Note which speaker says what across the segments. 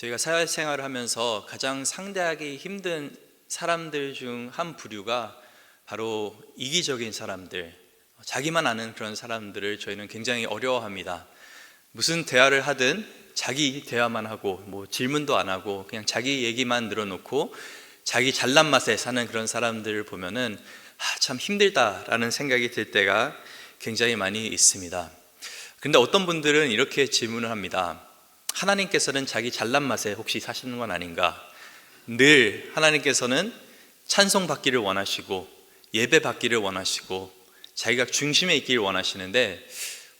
Speaker 1: 저희가 사회생활을 하면서 가장 상대하기 힘든 사람들 중 한 부류가 바로 이기적인 사람들, 자기만 아는 그런 사람들을 저희는 굉장히 어려워합니다. 무슨 대화를 하든 자기 대화만 하고 뭐 질문도 안 하고 그냥 자기 얘기만 늘어놓고 자기 잘난 맛에 사는 그런 사람들을 보면은 아, 참 힘들다라는 생각이 들 때가 굉장히 많이 있습니다. 근데 어떤 분들은 이렇게 질문을 합니다. 하나님께서는 자기 잘난 맛에 혹시 사시는 건 아닌가? 늘 하나님께서는 찬송 받기를 원하시고 예배 받기를 원하시고 자기가 중심에 있기를 원하시는데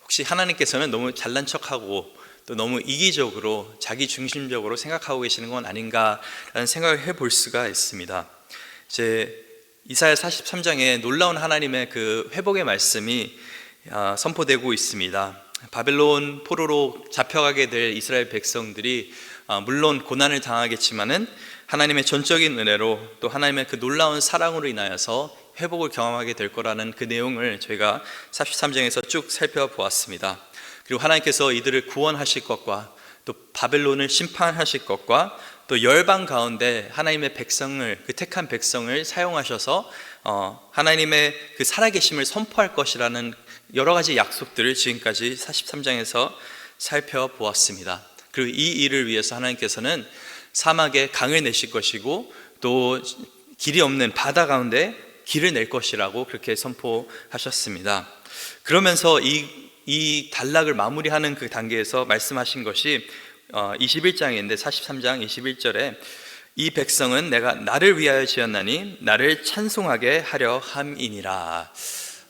Speaker 1: 혹시 하나님께서는 너무 잘난 척하고 또 너무 이기적으로 자기 중심적으로 생각하고 계시는 건 아닌가라는 생각을 해볼 수가 있습니다. 이제 이사야 43장에 놀라운 하나님의 그 회복의 말씀이 아, 선포되고 있습니다. 바벨론 포로로 잡혀가게 될 이스라엘 백성들이 아, 물론 고난을 당하겠지만은 하나님의 전적인 은혜로 또 하나님의 그 놀라운 사랑으로 인하여서 회복을 경험하게 될 거라는 그 내용을 저희가 43장에서 쭉 살펴보았습니다. 그리고 하나님께서 이들을 구원하실 것과 또 바벨론을 심판하실 것과 또 열방 가운데 하나님의 백성을 그 택한 백성을 사용하셔서 어, 하나님의 그 살아계심을 선포할 것이라는 여러 가지 약속들을 지금까지 43장에서 살펴보았습니다. 그리고 이 일을 위해서 하나님께서는 사막에 강을 내실 것이고 또 길이 없는 바다 가운데 길을 낼 것이라고 그렇게 선포하셨습니다. 그러면서 이, 이 단락을 마무리하는 그 단계에서 말씀하신 것이 21장인데 43장 21절에 이 백성은 내가 나를 위하여 지었나니 나를 찬송하게 하려 함이니라.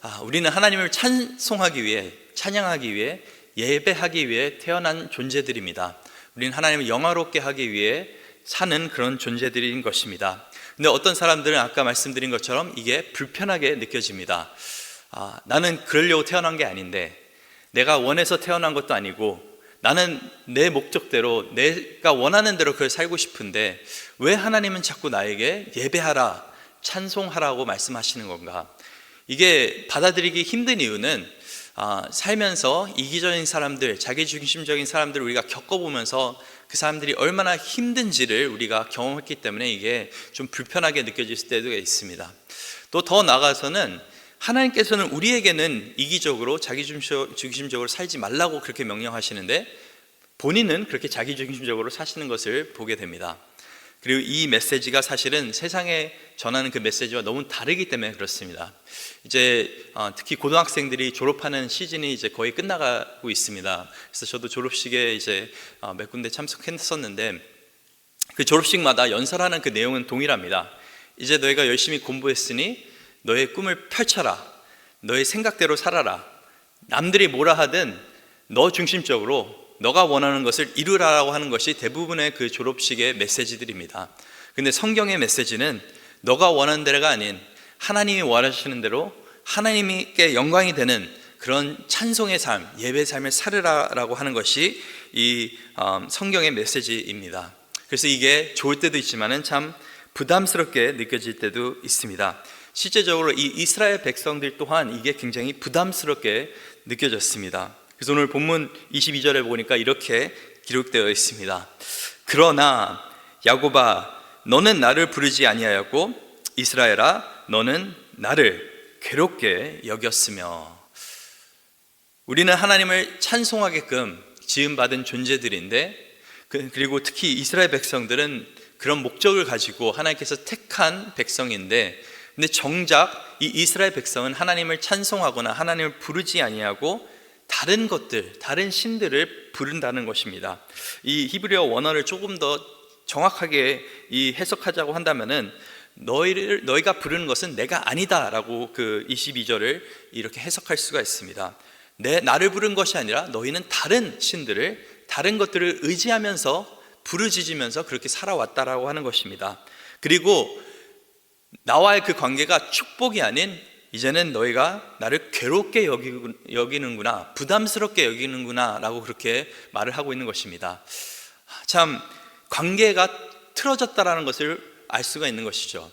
Speaker 1: 아, 우리는 하나님을 찬송하기 위해 찬양하기 위해 예배하기 위해 태어난 존재들입니다. 우리는 하나님을 영화롭게 하기 위해 사는 그런 존재들인 것입니다. 근데 어떤 사람들은 아까 말씀드린 것처럼 이게 불편하게 느껴집니다. 아, 나는 그러려고 태어난 게 아닌데 내가 원해서 태어난 것도 아니고 나는 내 목적대로 내가 원하는 대로 그걸 살고 싶은데 왜 하나님은 자꾸 나에게 예배하라, 찬송하라고 말씀하시는 건가? 이게 받아들이기 힘든 이유는 아, 살면서 이기적인 사람들, 자기 중심적인 사람들을 우리가 겪어보면서 그 사람들이 얼마나 힘든지를 우리가 경험했기 때문에 이게 좀 불편하게 느껴질 때도 있습니다. 또 더 나아가서는 하나님께서는 우리에게는 이기적으로 자기 중심적으로 살지 말라고 그렇게 명령하시는데 본인은 그렇게 자기 중심적으로 사시는 것을 보게 됩니다. 그리고 이 메시지가 사실은 세상에 전하는 그 메시지와 너무 다르기 때문에 그렇습니다. 이제 어, 특히 고등학생들이 졸업하는 시즌이 이제 거의 끝나가고 있습니다. 그래서 저도 졸업식에 이제 어, 몇 군데 참석했었는데 그 졸업식마다 연설하는 그 내용은 동일합니다. 이제 너희가 열심히 공부했으니 너의 꿈을 펼쳐라. 너의 생각대로 살아라. 남들이 뭐라 하든 너 중심적으로 너가 원하는 것을 이루라라고 하는 것이 대부분의 그 졸업식의 메시지들입니다. 근데 성경의 메시지는 너가 원하는 대로가 아닌 하나님이 원하시는 대로 하나님께 영광이 되는 그런 찬송의 삶, 예배 삶을 살으라라고 하는 것이 이 어, 성경의 메시지입니다. 그래서 이게 좋을 때도 있지만은 참 부담스럽게 느껴질 때도 있습니다. 실제적으로 이 이스라엘 백성들 또한 이게 굉장히 부담스럽게 느껴졌습니다. 그래서 오늘 본문 22절에 보니까 이렇게 기록되어 있습니다. 그러나 야곱아 너는 나를 부르지 아니하였고 이스라엘아 너는 나를 괴롭게 여겼으며 우리는 하나님을 찬송하게끔 지음 받은 존재들인데 그, 그리고 특히 이스라엘 백성들은 그런 목적을 가지고 하나님께서 택한 백성인데 근데 정작 이 이스라엘 백성은 하나님을 찬송하거나 하나님을 부르지 아니하고 다른 것들, 다른 신들을 부른다는 것입니다. 이 히브리어 원어를 조금 더 정확하게 이 해석하자고 한다면은 너희를 너희가 부르는 것은 내가 아니다라고 그 22절을 이렇게 해석할 수가 있습니다. 내 나를 부른 것이 아니라 너희는 다른 신들을 다른 것들을 의지하면서 부르짖으면서 그렇게 살아왔다라고 하는 것입니다. 그리고 나와의 그 관계가 축복이 아닌 이제는 너희가 나를 괴롭게 여기는구나, 부담스럽게 여기는구나, 라고 그렇게 말을 하고 있는 것입니다. 참, 관계가 틀어졌다라는 것을 알 수가 있는 것이죠.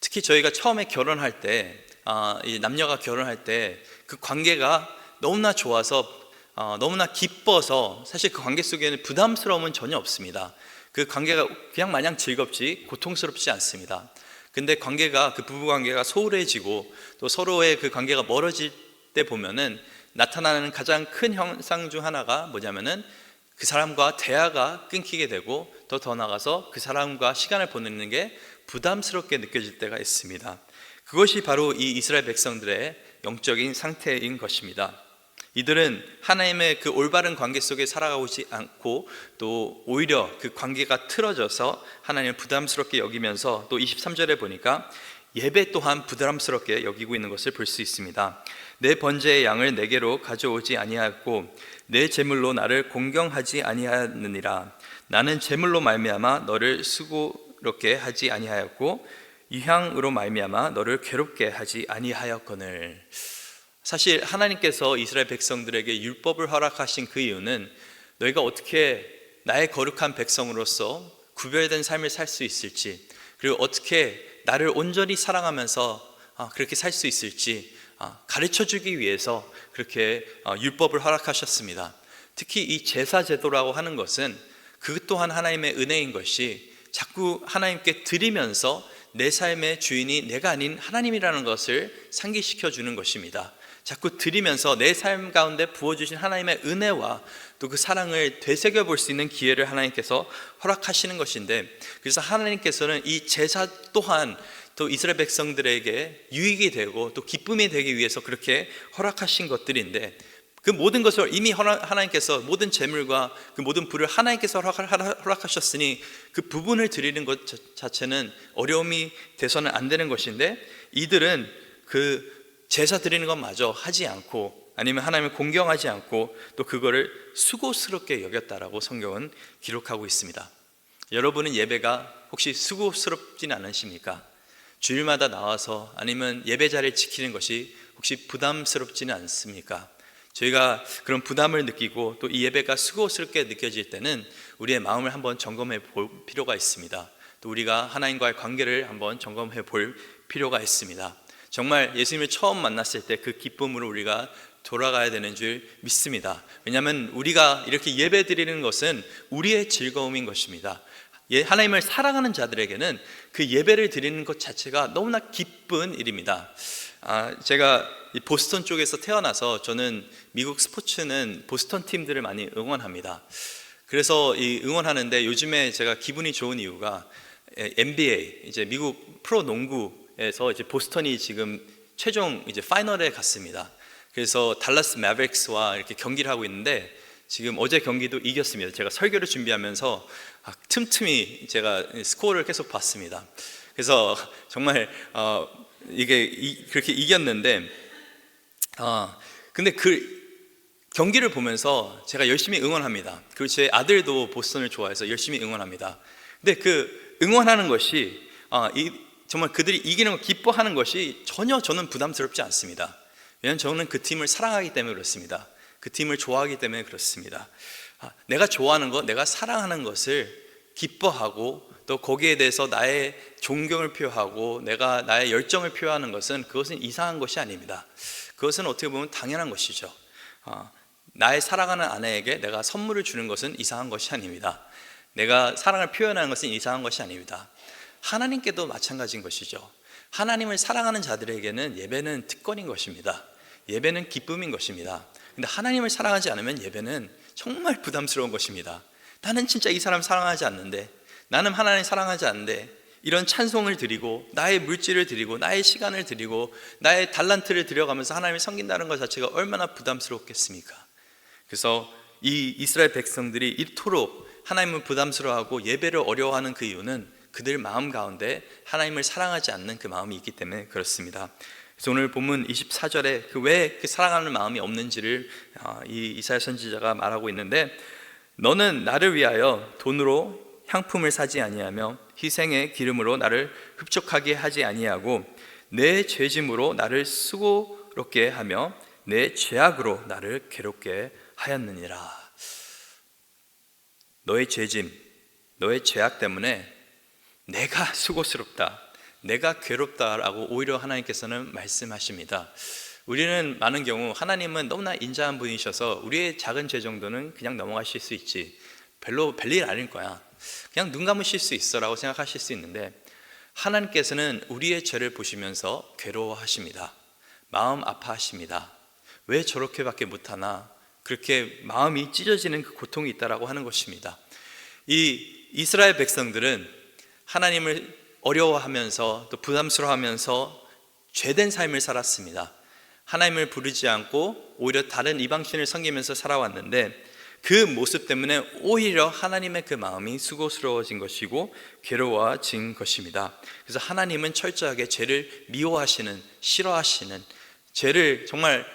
Speaker 1: 특히 저희가 처음에 결혼할 때, 아, 남녀가 결혼할 때 그 관계가 너무나 좋아서 어, 너무나 기뻐서 사실 그 관계 속에는 부담스러움은 전혀 없습니다. 그 관계가 그냥 마냥 즐겁지 고통스럽지 않습니다. 근데 관계가 그 부부 관계가 소홀해지고 또 서로의 그 관계가 멀어질 때 보면은 나타나는 가장 큰 현상 중 하나가 뭐냐면은 그 사람과 대화가 끊기게 되고 더 더 나가서 그 사람과 시간을 보내는 게 부담스럽게 느껴질 때가 있습니다. 그것이 바로 이 이스라엘 백성들의 영적인 상태인 것입니다. 이들은 하나님의 그 올바른 관계 속에 살아가지 않고 또 오히려 그 관계가 틀어져서 하나님을 부담스럽게 여기면서 또 23절에 보니까 예배 또한 부담스럽게 여기고 있는 것을 볼 수 있습니다. 내 번제의 양을 내게로 가져오지 아니하였고 내 제물로 나를 공경하지 아니하느니라. 나는 제물로 말미암아 너를 수고롭게 하지 아니하였고 이 향으로 말미암아 너를 괴롭게 하지 아니하였거늘. 사실 하나님께서 이스라엘 백성들에게 율법을 허락하신 그 이유는 너희가 어떻게 나의 거룩한 백성으로서 구별된 삶을 살 수 있을지 그리고 어떻게 나를 온전히 사랑하면서 아, 그렇게 살 수 있을지 아, 가르쳐 주기 위해서 그렇게 어, 율법을 허락하셨습니다. 특히 이 제사 제도라고 하는 것은 그것 또한 하나님의 은혜인 것이 자꾸 하나님께 드리면서 내 삶의 주인이 내가 아닌 하나님이라는 것을 상기시켜 주는 것입니다. 자꾸 드리면서 내 삶 가운데 부어주신 하나님의 은혜와 또 그 사랑을 되새겨 볼 수 있는 기회를 하나님께서 허락하시는 것인데 그래서 하나님께서는 이 제사 또한 또 이스라엘 백성들에게 유익이 되고 또 기쁨이 되기 위해서 그렇게 허락하신 것들인데 그 모든 것을 이미 하나님께서 모든 재물과 그 모든 부를 하나님께서 허락하셨으니 그 부분을 드리는 것 자체는 어려움이 돼서는 안 되는 것인데 이들은 그 제사 드리는 것마저 하지 않고 아니면 하나님을 공경하지 않고 또 그거를 수고스럽게 여겼다라고 성경은 기록하고 있습니다. 여러분은 예배가 혹시 수고스럽진 않으십니까? 주일마다 나와서 아니면 예배 자리를 지키는 것이 혹시 부담스럽지는 않습니까? 저희가 그런 부담을 느끼고 또 이 예배가 수고스럽게 느껴질 때는 우리의 마음을 한번 점검해 볼 필요가 있습니다. 또 우리가 하나님과의 관계를 한번 점검해 볼 필요가 있습니다. 정말 예수님을 처음 만났을 때 그 기쁨으로 우리가 돌아가야 되는 줄 믿습니다. 왜냐하면 우리가 이렇게 예배 드리는 것은 우리의 즐거움인 것입니다. 예, 하나님을 사랑하는 자들에게는 그 예배를 드리는 것 자체가 너무나 기쁜 일입니다. 아, 제가 보스턴 쪽에서 태어나서 저는 미국 스포츠는 보스턴 팀들을 많이 응원합니다. 그래서 이 응원하는데 요즘에 제가 기분이 좋은 이유가 NBA 이제 미국 프로 농구 에서 이제 보스턴이 지금 최종 이제 파이널에 갔습니다. 그래서 달라스 매버릭스와 이렇게 경기를 하고 있는데 지금 어제 경기도 이겼습니다. 제가 설교를 준비하면서 아, 틈틈이 제가 스코어를 계속 봤습니다. 그래서 정말 어, 이게 이, 그렇게 이겼는데, 어, 근데 그 경기를 보면서 제가 열심히 응원합니다. 그리고 제 아들도 보스턴을 좋아해서 열심히 응원합니다. 근데 그 응원하는 것이 어, 이, 정말 그들이 이기는 걸 기뻐하는 것이 전혀 저는 부담스럽지 않습니다. 왜냐하면 저는 그 팀을 사랑하기 때문에 그렇습니다. 그 팀을 좋아하기 때문에 그렇습니다. 아, 내가 좋아하는 것, 내가 사랑하는 것을 기뻐하고 또 거기에 대해서 나의 존경을 표하고 내가 나의 열정을 표하는 것은 그것은 이상한 것이 아닙니다. 그것은 어떻게 보면 당연한 것이죠. 아, 나의 사랑하는 아내에게 내가 선물을 주는 것은 이상한 것이 아닙니다. 내가 사랑을 표현하는 것은 이상한 것이 아닙니다. 하나님께도 마찬가지인 것이죠. 하나님을 사랑하는 자들에게는 예배는 특권인 것입니다. 예배는 기쁨인 것입니다. 근데 하나님을 사랑하지 않으면 예배는 정말 부담스러운 것입니다. 나는 진짜 이 사람 사랑하지 않는데, 나는 하나님 사랑하지 않는데, 이런 찬송을 드리고, 나의 물질을 드리고, 나의 시간을 드리고, 나의 달란트를 들여가면서 하나님을 섬긴다는 것 자체가 얼마나 부담스럽겠습니까? 그래서 이 이스라엘 백성들이 이토록 하나님을 부담스러워하고 예배를 어려워하는 그 이유는 그들 마음 가운데 하나님을 사랑하지 않는 그 마음이 있기 때문에 그렇습니다. 그래서 오늘 본문 24절에 그 왜 그 사랑하는 마음이 없는지를 어, 이 이사야 선지자가 말하고 있는데 너는 나를 위하여 돈으로 향품을 사지 아니하며 희생의 기름으로 나를 흡족하게 하지 아니하고 내 죄짐으로 나를 수고롭게 하며 내 죄악으로 나를 괴롭게 하였느니라. 너의 죄짐, 너의 죄악 때문에 내가 수고스럽다. 내가 괴롭다라고 오히려 하나님께서는 말씀하십니다. 우리는 많은 경우 하나님은 너무나 인자한 분이셔서 우리의 작은 죄 정도는 그냥 넘어가실 수 있지. 별로 별일 아닐 거야. 그냥 눈 감으실 수 있어라고 생각하실 수 있는데 하나님께서는 우리의 죄를 보시면서 괴로워하십니다. 마음 아파하십니다. 왜 저렇게밖에 못하나? 그렇게 마음이 찢어지는 그 고통이 있다라고 하는 것입니다. 이 이스라엘 백성들은 하나님을 어려워하면서 또 부담스러워하면서 죄된 삶을 살았습니다. 하나님을 부르지 않고 오히려 다른 이방신을 섬기면서 살아왔는데 그 모습 때문에 오히려 하나님의 그 마음이 수고스러워진 것이고 괴로워진 것입니다. 그래서 하나님은 철저하게 죄를 미워하시는 싫어하시는 죄를 정말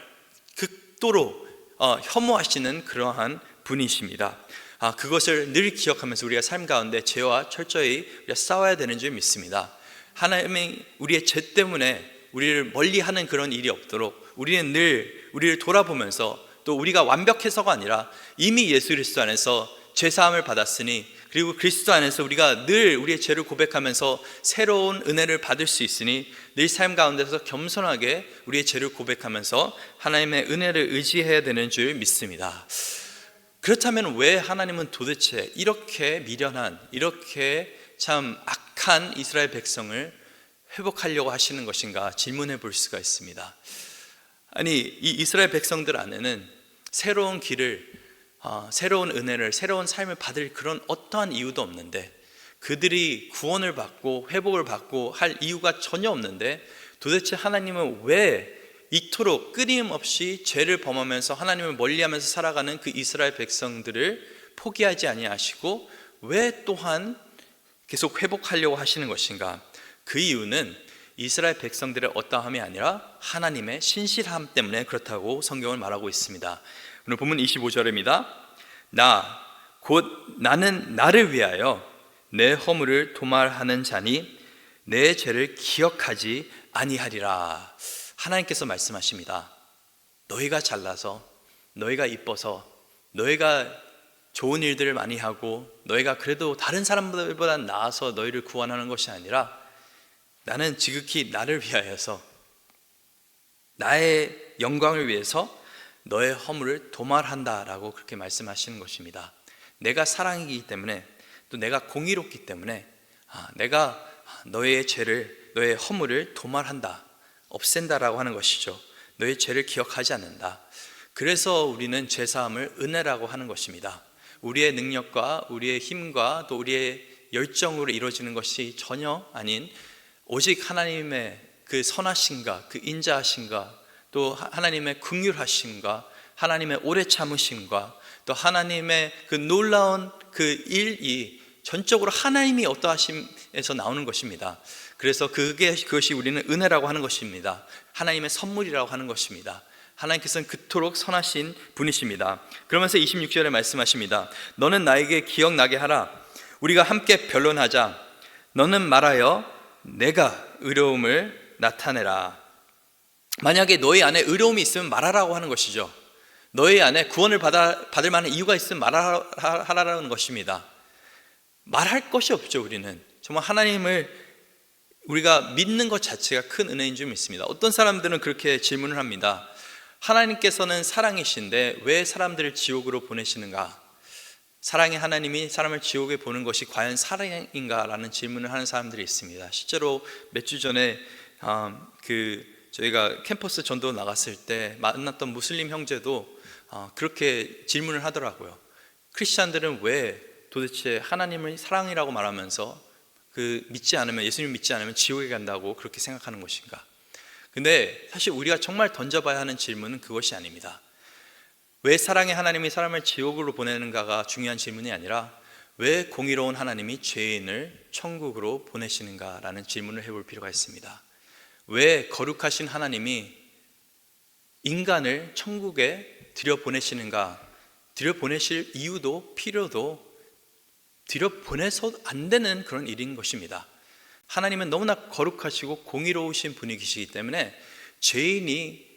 Speaker 1: 극도로 어, 혐오하시는 그러한 분이십니다. 아, 그것을 늘 기억하면서 우리가 삶 가운데 죄와 철저히 우리가 싸워야 되는 줄 믿습니다. 하나님이 우리의 죄 때문에 우리를 멀리 하는 그런 일이 없도록 우리는 늘 우리를 돌아보면서 또 우리가 완벽해서가 아니라 이미 예수 그리스도 안에서 죄 사함을 받았으니 그리고 그리스도 안에서 우리가 늘 우리의 죄를 고백하면서 새로운 은혜를 받을 수 있으니 늘 삶 가운데서 겸손하게 우리의 죄를 고백하면서 하나님의 은혜를 의지해야 되는 줄 믿습니다. 그렇다면 왜 하나님은 도대체 이렇게 미련한 이렇게 참 악한 이스라엘 백성을 회복하려고 하시는 것인가 질문해 볼 수가 있습니다. 아니 이 이스라엘 백성들 안에는 새로운 길을 어, 새로운 은혜를 새로운 삶을 받을 그런 어떠한 이유도 없는데 그들이 구원을 받고 회복을 받고 할 이유가 전혀 없는데 도대체 하나님은 왜 이토록 끊임없이 죄를 범하면서 하나님을 멀리하면서 살아가는 그 이스라엘 백성들을 포기하지 아니하시고 왜 또한 계속 회복하려고 하시는 것인가? 그 이유는 이스라엘 백성들의 어떠함이 아니라 하나님의 신실함 때문에 그렇다고 성경을 말하고 있습니다. 오늘 본문 25절입니다. 나, 곧 나는 나를 위하여 내 허물을 도말하는 자니 내 죄를 기억하지 아니하리라. 하나님께서 말씀하십니다. 너희가 잘나서, 너희가 이뻐서, 너희가 좋은 일들을 많이 하고, 너희가 그래도 다른 사람들보다 나아서 너희를 구원하는 것이 아니라 나는 지극히 나를 위하여서 나의 영광을 위해서 너의 허물을 도말한다 라고 그렇게 말씀하시는 것입니다. 내가 사랑이기 때문에 또 내가 공의롭기 때문에 아, 내가 너의 죄를 너의 허물을 도말한다 없앤다라고 하는 것이죠. 너의 죄를 기억하지 않는다. 그래서 우리는 죄 사함을 은혜라고 하는 것입니다. 우리의 능력과 우리의 힘과 또 우리의 열정으로 이루어지는 것이 전혀 아닌 오직 하나님의 그 선하심과 그 인자하심과 또 하나님의 긍휼하심과 하나님의 오래 참으심과 또 하나님의 그 놀라운 그 일이 전적으로 하나님이 어떠하심에서 나오는 것입니다. 그래서 그게 그것이 우리는 은혜라고 하는 것입니다. 하나님의 선물이라고 하는 것입니다. 하나님께서는 그토록 선하신 분이십니다. 그러면서 26절에 말씀하십니다. 너는 나에게 기억나게 하라. 우리가 함께 변론하자. 너는 말하여 내가 의로움을 나타내라. 만약에 너희 안에 의로움이 있으면 말하라고 하는 것이죠. 너희 안에 구원을 받아, 받을 만한 이유가 있으면 말하라는 것입니다. 말할 것이 없죠, 우리는. 정말 하나님을 우리가 믿는 것 자체가 큰 은혜인 줄 믿습니다. 어떤 사람들은 그렇게 질문을 합니다. 하나님께서는 사랑이신데 왜 사람들을 지옥으로 보내시는가? 사랑의 하나님이 사람을 지옥에 보는 것이 과연 사랑인가라는 질문을 하는 사람들이 있습니다. 실제로 몇 주 전에 어, 그 저희가 캠퍼스 전도 나갔을 때 만났던 무슬림 형제도 어, 그렇게 질문을 하더라고요. 크리스천들은 왜 도대체 하나님을 사랑이라고 말하면서 그 믿지 않으면 예수님 믿지 않으면 지옥에 간다고 그렇게 생각하는 것인가? 근데 사실 우리가 정말 던져봐야 하는 질문은 그것이 아닙니다. 왜 사랑의 하나님이 사람을 지옥으로 보내는가가 중요한 질문이 아니라 왜 공의로운 하나님이 죄인을 천국으로 보내시는가라는 질문을 해볼 필요가 있습니다. 왜 거룩하신 하나님이 인간을 천국에 들여보내시는가? 들여보내실 이유도 필요도 들여보내서 안 되는 그런 일인 것입니다. 하나님은 너무나 거룩하시고 공의로우신 분이시기 때문에 죄인이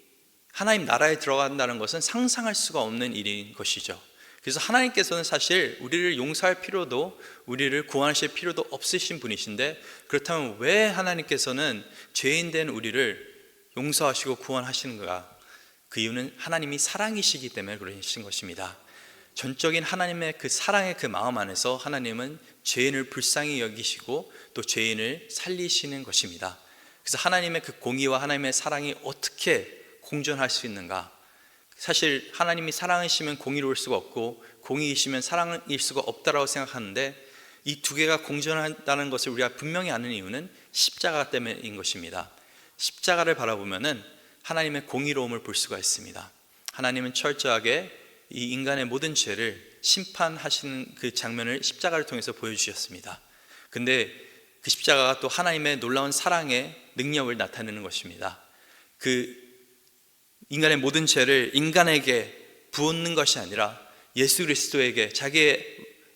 Speaker 1: 하나님 나라에 들어간다는 것은 상상할 수가 없는 일인 것이죠. 그래서 하나님께서는 사실 우리를 용서할 필요도 우리를 구원하실 필요도 없으신 분이신데 그렇다면 왜 하나님께서는 죄인 된 우리를 용서하시고 구원하시는가? 그 이유는 하나님이 사랑이시기 때문에 그러신 것입니다. 전적인 하나님의 그 사랑의 그 마음 안에서 하나님은 죄인을 불쌍히 여기시고 또 죄인을 살리시는 것입니다. 그래서 하나님의 그 공의와 하나님의 사랑이 어떻게 공존할 수 있는가? 사실 하나님이 사랑이시면 공의로울 수가 없고 공의이시면 사랑일 수가 없다라고 생각하는데 이 두 개가 공존한다는 것을 우리가 분명히 아는 이유는 십자가 때문인 것입니다. 십자가를 바라보면은 하나님의 공의로움을 볼 수가 있습니다. 하나님은 철저하게 이 인간의 모든 죄를 심판하시는 그 장면을 십자가를 통해서 보여주셨습니다. 근데 그 십자가가 또 하나님의 놀라운 사랑의 능력을 나타내는 것입니다. 그 인간의 모든 죄를 인간에게 부었는 것이 아니라 예수 그리스도에게 자기의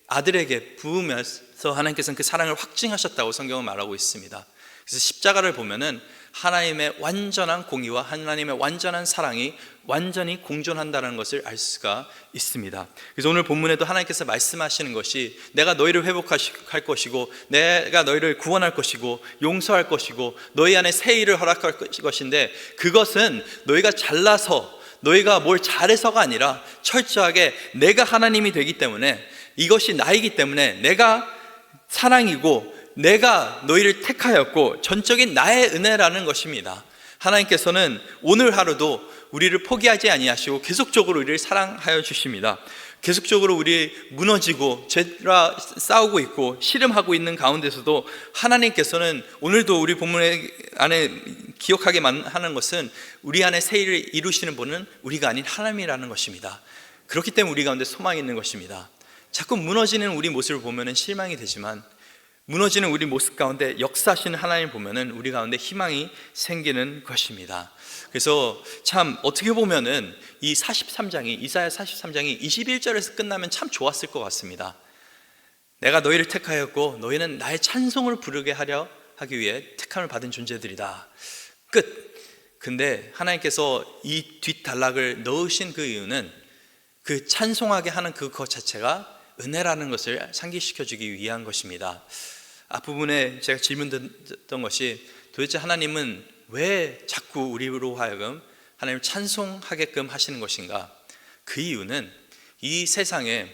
Speaker 1: 아들에게 부으면서 하나님께서는 그 사랑을 확증하셨다고 성경은 말하고 있습니다. 그래서 십자가를 보면은 하나님의 완전한 공의와 하나님의 완전한 사랑이 완전히 공존한다는 것을 알 수가 있습니다. 그래서 오늘 본문에도 하나님께서 말씀하시는 것이 내가 너희를 회복할 것이고 내가 너희를 구원할 것이고 용서할 것이고 너희 안에 새 일을 허락할 것인데 그것은 너희가 잘나서 너희가 뭘 잘해서가 아니라 철저하게 내가 하나님이 되기 때문에 이것이 나이기 때문에 내가 사랑이고 내가 너희를 택하였고 전적인 나의 은혜라는 것입니다. 하나님께서는 오늘 하루도 우리를 포기하지 아니하시고 계속적으로 우리를 사랑하여 주십니다. 계속적으로 우리 무너지고 죄라 싸우고 있고 씨름하고 있는 가운데서도 하나님께서는 오늘도 우리 본문 안에 기억하게만 하는 것은 우리 안에 새 일을 이루시는 분은 우리가 아닌 하나님이라는 것입니다. 그렇기 때문에 우리 가운데 소망이 있는 것입니다. 자꾸 무너지는 우리 모습을 보면 실망이 되지만 무너지는 우리 모습 가운데 역사하시는 하나님 보면은 우리 가운데 희망이 생기는 것입니다. 그래서 참 어떻게 보면은 이 43장이 이사야 43장이 21절에서 끝나면 참 좋았을 것 같습니다. 내가 너희를 택하였고 너희는 나의 찬송을 부르게 하려 하기 위해 택함을 받은 존재들이다. 끝. 근데 하나님께서 이 뒷단락을 넣으신 그 이유는 그 찬송하게 하는 그것 자체가 은혜라는 것을 상기시켜 주기 위한 것입니다. 앞부분에 제가 질문 드렸던 것이 도대체 하나님은 왜 자꾸 우리로 하여금 하나님을 찬송하게끔 하시는 것인가? 그 이유는 이 세상에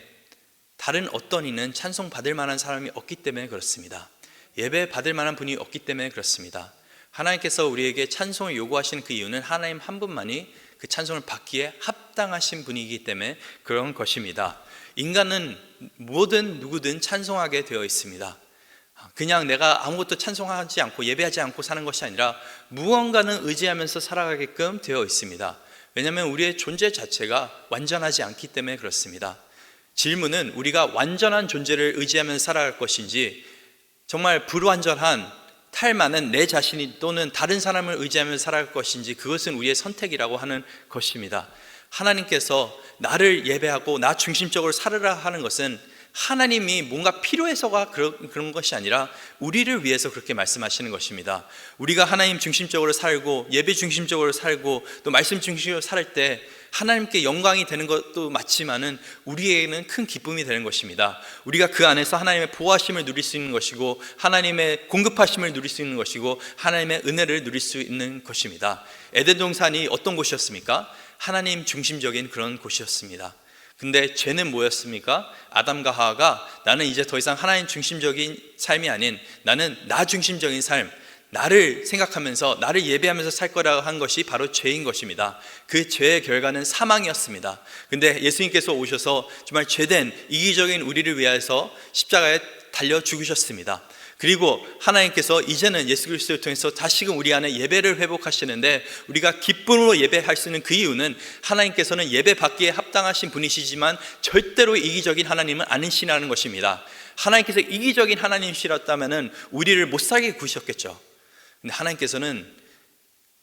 Speaker 1: 다른 어떤 이는 찬송 받을 만한 사람이 없기 때문에 그렇습니다. 예배 받을 만한 분이 없기 때문에 그렇습니다. 하나님께서 우리에게 찬송을 요구하시는 그 이유는 하나님 한 분만이 그 찬송을 받기에 합당하신 분이기 때문에 그런 것입니다. 인간은 뭐든 누구든 찬송하게 되어 있습니다. 그냥 내가 아무것도 찬송하지 않고 예배하지 않고 사는 것이 아니라 무언가는 의지하면서 살아가게끔 되어 있습니다. 왜냐하면 우리의 존재 자체가 완전하지 않기 때문에 그렇습니다. 질문은 우리가 완전한 존재를 의지하면서 살아갈 것인지 정말 불완전한 탈 많은 내 자신이 또는 다른 사람을 의지하면서 살아갈 것인지 그것은 우리의 선택이라고 하는 것입니다. 하나님께서 나를 예배하고 나 중심적으로 살으라 하는 것은 하나님이 뭔가 필요해서가 그런 것이 아니라 우리를 위해서 그렇게 말씀하시는 것입니다. 우리가 하나님 중심적으로 살고 예배 중심적으로 살고 또 말씀 중심적으로 살 때 하나님께 영광이 되는 것도 맞지만은 우리에게는 큰 기쁨이 되는 것입니다. 우리가 그 안에서 하나님의 보호하심을 누릴 수 있는 것이고 하나님의 공급하심을 누릴 수 있는 것이고 하나님의 은혜를 누릴 수 있는 것입니다. 에덴 동산이 어떤 곳이었습니까? 하나님 중심적인 그런 곳이었습니다. 근데 죄는 뭐였습니까? 아담과 하와가 나는 이제 더 이상 하나님 중심적인 삶이 아닌 나는 나 중심적인 삶, 나를 생각하면서 나를 예배하면서 살 거라고 한 것이 바로 죄인 것입니다. 그 죄의 결과는 사망이었습니다. 근데 예수님께서 오셔서 정말 죄된 이기적인 우리를 위하여서 십자가에 달려 죽으셨습니다. 그리고 하나님께서 이제는 예수 그리스도를 통해서 다시금 우리 안에 예배를 회복하시는데 우리가 기쁨으로 예배할 수 있는 그 이유는 하나님께서는 예배 받기에 합당하신 분이시지만 절대로 이기적인 하나님은 아니시라는 것입니다. 하나님께서 이기적인 하나님이시었다면 우리를 못 살게 구셨겠죠. 근데 하나님께서는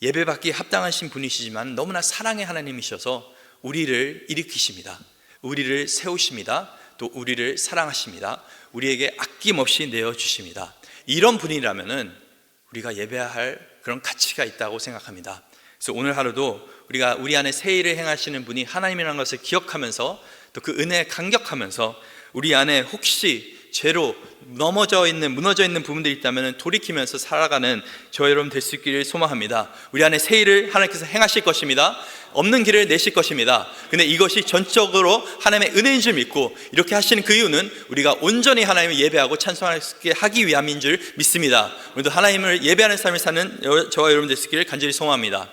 Speaker 1: 예배 받기에 합당하신 분이시지만 너무나 사랑의 하나님이셔서 우리를 일으키십니다. 우리를 세우십니다. 또 우리를 사랑하십니다. 우리에게 아낌없이 내어 주십니다. 이런 분이라면은 우리가 예배할 그런 가치가 있다고 생각합니다. 그래서 오늘 하루도 우리가 우리 안에 새 일을 행하시는 분이 하나님이라는 것을 기억하면서 또 그 은혜에 감격하면서 우리 안에 혹시 죄로 넘어져 있는 무너져 있는 부분들이 있다면 돌이키면서 살아가는 저와 여러분 될 수 있기를 소망합니다. 우리 안에 새 일을 하나님께서 행하실 것입니다. 없는 길을 내실 것입니다. 근데 이것이 전적으로 하나님의 은혜인 줄 믿고 이렇게 하시는 그 이유는 우리가 온전히 하나님을 예배하고 찬송하게 하기 위함인 줄 믿습니다. 오늘도 하나님을 예배하는 삶을 사는 여- 저와 여러분 될 수 있기를 간절히 소망합니다.